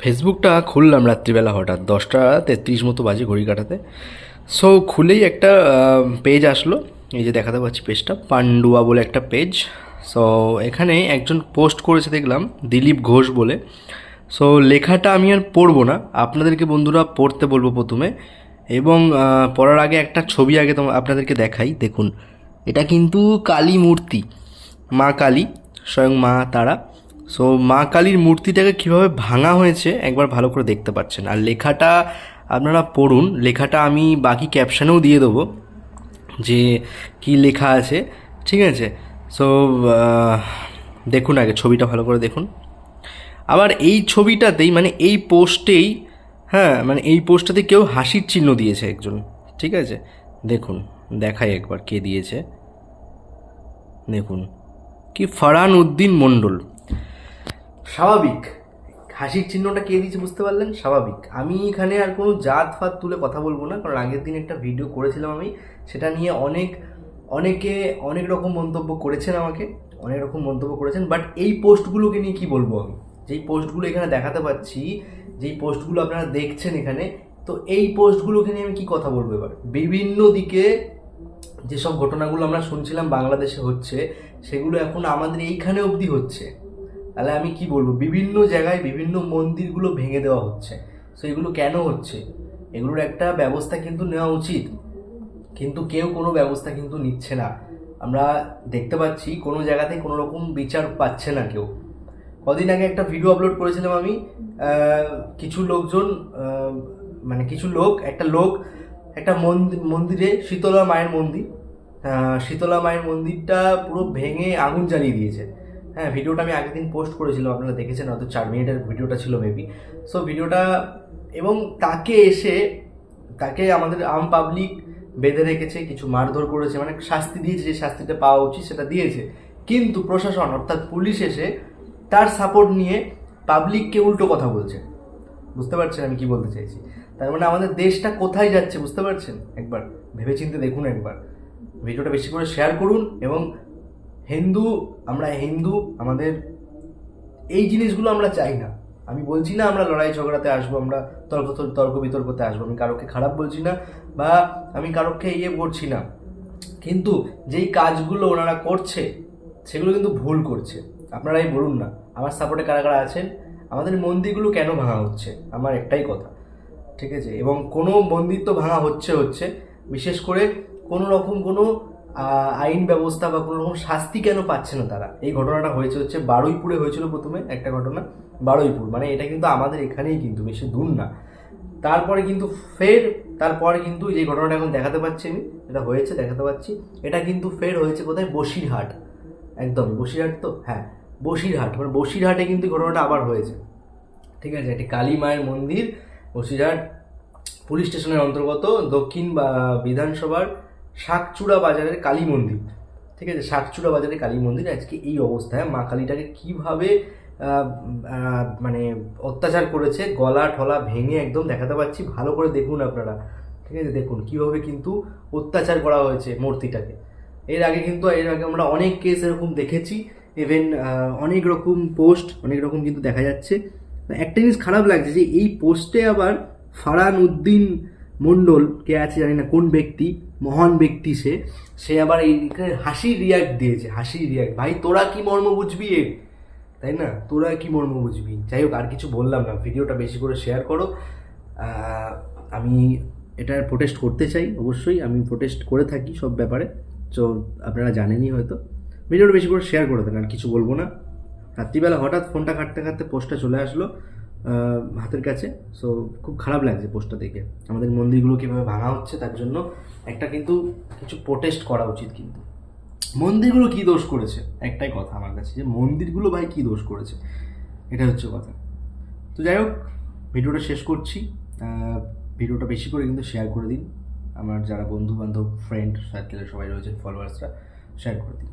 ফেসবুকটা খুললাম রাত্রিবেলা হঠাৎ, দশটা তেত্রিশ মতো বাজে ঘড়ি কাটাতে। সো খুলেই একটা পেজ আসলো। এই যে দেখাতে পাচ্ছি পেজটা পান্ডুয়া বলে একটা পেজ সো এখানে একজন পোস্ট করেছে দেখলাম, দিলীপ ঘোষ বলে। সো লেখাটা আমি আর পড়ব না। আপনাদেরকে বন্ধুরা পড়তে বলব প্রথমে। এবং পড়ার আগে একটা ছবি আগে তোমা আপনাদেরকে দেখাই। দেখুন, এটা কিন্তু কালী মূর্তি, মা কালী, স্বয়ং মা তারা। সো মা কালীর মূর্তিটাকে কীভাবে ভাঙা হয়েছে একবার ভালো করে দেখতে পাচ্ছেন। আর লেখাটা আপনারা পড়ুন। লেখাটা আমি বাকি ক্যাপশানেও দিয়ে দেবো যে কি লেখা আছে। ঠিক আছে? সো দেখুন আগে ছবিটা ভালো করে দেখুন। আবার এই ছবিটাতেই মানে এই পোস্টেই হ্যাঁ মানে এই পোস্টটাতে কেউ হাসির চিহ্ন দিয়েছে একজন। ঠিক আছে? দেখুন, দেখাই একবার কে দিয়েছে। দেখুন, কি ফারহান উদ্দিন মণ্ডল। স্বাভাবিক। হাসির চিহ্নটা কে দিয়েছে বুঝতে পারলেন? স্বাভাবিক। আমি এখানে আর কোনো জাত ফাত তুলে কথা বলব না, কারণ আগের দিন একটা ভিডিও করেছিলাম আমি, সেটা নিয়ে অনেক, অনেকে অনেক রকম মন্তব্য করেছেন আমাকে, অনেক রকম মন্তব্য করেছেন বাট এই পোস্টগুলোকে নিয়ে কি বলব আমি? যেই পোস্টগুলো এখানে দেখাতে পাচ্ছি, যেই পোস্টগুলো আপনারা দেখছেন এখানে, তো এই পোস্টগুলোকে নিয়ে আমি কি কথা বলব এবার? বিভিন্ন দিকে যেসব ঘটনাগুলো আমরা শুনছিলাম বাংলাদেশে হচ্ছে, সেগুলো এখন আমাদের এইখানে অবধি হচ্ছে। তাহলে আমি কি বলব? বিভিন্ন জায়গায় বিভিন্ন মন্দিরগুলো ভেঙে দেওয়া হচ্ছে। সো এগুলো কেন হচ্ছে? এগুলোর একটা ব্যবস্থা কিন্তু নেওয়া উচিত। কিন্তু কেউ কোনো ব্যবস্থা কিন্তু নিচ্ছে না। আমরা দেখতে পাচ্ছি কোনো জায়গাতে কোনো রকম বিচার পাচ্ছে না কেউ। কদিন আগে একটা ভিডিও আপলোড করেছিলাম আমি কিছু লোকজন মানে কিছু লোক, একটা লোক, একটা মন্দির শীতলা মায়ের মন্দির শীতলা মায়ের মন্দিরটা পুরো ভেঙে আগুন জ্বালিয়ে দিয়েছে। হ্যাঁ ভিডিওটা আমি আগের দিন পোস্ট করেছিলাম, আপনারা দেখেছেন, হয়তো চার মিনিটের ভিডিওটা ছিল মেবি সো ভিডিওটা এবং তাকে এসে, তাকে আমাদের আম পাবলিক বেঁধে রেখেছে, কিছু মারধর করেছে মানে শাস্তি দিয়েছে, যে শাস্তিটা পাওয়া উচিত সেটা দিয়েছে। কিন্তু প্রশাসন, অর্থাৎ পুলিশ এসে তার সাপোর্ট নিয়ে পাবলিককে উল্টো কথা বলছে। বুঝতে পারছেন আমি কি বলতে চাইছি? তার মানে আমাদের দেশটা কোথায় যাচ্ছে, বুঝতে পারছেন? একবার ভেবেচিন্তে দেখুন একবার। ভিডিওটা বেশি করে শেয়ার করুন এবং হিন্দু, আমরা হিন্দু, আমাদের এই জিনিসগুলো আমরা চাই না। আমি বলছি না আমরা লড়াই ঝগড়াতে আসব, আমরা তর্ক তর্ক বিতর্কতে আসব। আমি কারোকে খারাপ বলছি না বা আমি কারোকে ইয়ে করছি না। কিন্তু যেই কাজগুলো ওনারা করছে, সেগুলো কিন্তু ভুল করছে। আপনারাই বলুন না, আমার সাপোর্টে কারা কারা আছেন? আমাদের মন্দিরগুলো কেন ভাঙা হচ্ছে? আমার একটাই কথা, ঠিক আছে? এবং কোনো মন্দির তো ভাঙা হচ্ছে হচ্ছে, বিশেষ করে কোনো রকম কোনো আইন ব্যবস্থা বা কোনো রকম শাস্তি কেন পাচ্ছে না তারা? এই ঘটনাটা হয়েছে হচ্ছে বারুইপুরে হয়েছিল প্রথমে একটা ঘটনা, বারুইপুর। মানে এটা কিন্তু আমাদের এখানেই কিন্তু বেশি দূর না। তারপরে কিন্তু ফের, তারপরে কিন্তু যে ঘটনাটা এখন দেখাতে পাচ্ছি আমি, এটা হয়েছে, দেখাতে পাচ্ছি। এটা কিন্তু ফের হয়েছে কোথায়? বসিরহাট। একদম, বসিরহাট তো? হ্যাঁ বসিরহাট। মানে বসিরহাটে কিন্তু ঘটনাটা আবার হয়েছে। ঠিক আছে, এটি কালী মায়ের মন্দির, বসিরহাট পুলিশ স্টেশনের অন্তর্গত দক্ষিণ বা বিধানসভার শাকচূড়া বাজারের কালী মন্দির। ঠিক আছে? শাকচূড়া বাজারের কালী মন্দির। আজকে এই অবস্থায় মা কালীটাকে কীভাবে মানে অত্যাচার করেছে, গলা ঠলা ভেঙে একদম দেখাতে পাচ্ছি। ভালো করে দেখুন আপনারা। ঠিক আছে? দেখুন কীভাবে কিন্তু অত্যাচার করা হয়েছে মূর্তিটাকে। এর আগে কিন্তু, এর আগে আমরা অনেক কেস এরকম দেখেছি। ইভেন অনেক রকম পোস্ট অনেক রকম কিন্তু দেখা যাচ্ছে। একটা জিনিস খারাপ লাগছে যে এই পোস্টে আবার ফারহান উদ্দিন মণ্ডল কে আছে জানি না, কোন ব্যক্তি, মহান ব্যক্তি সে সে আবার এই হাসি রিয়াক্ট দিয়েছে, হাসি রিয়াক্ট ভাই, তোরা কি মর্ম বুঝবি এর? তাই না? তোরা কি মর্ম বুঝবি? যাই হোক, আর কিছু বললাম না। ভিডিওটা বেশি করে শেয়ার করো। আমি এটার প্রোটেস্ট করতে চাই, অবশ্যই। আমি প্রোটেস্ট করে থাকি সব ব্যাপারে। তো আপনারা জানেনই হয়তো। ভিডিওটা বেশি করে শেয়ার করে দেন, আর কিছু বলব না। রাত্রিবেলা হঠাৎ ফোনটা কাটতে কাটতে পোস্টটা চলে আসলো। হাতের কাছে। সো খুব খারাপ লাগছে পোস্টটা দেখে। আমাদের মন্দিরগুলো কীভাবে ভাঙা হচ্ছে তার জন্য একটা কিন্তু কিছু প্রোটেস্ট করা উচিত কিন্তু। মন্দিরগুলো কি দোষ করেছে? একটাই কথা আমার কাছে যে, মন্দিরগুলো ভাই কী দোষ করেছে? এটা হচ্ছে কথা। তো যাই হোক, ভিডিওটা শেষ করছি। ভিডিওটা বেশি করে কিন্তু শেয়ার করে দিন। আমার যারা বন্ধু বান্ধব ফ্রেন্ড সার্কেলের সবাই রয়েছেন ফলোয়ার্সরা শেয়ার করে দিন।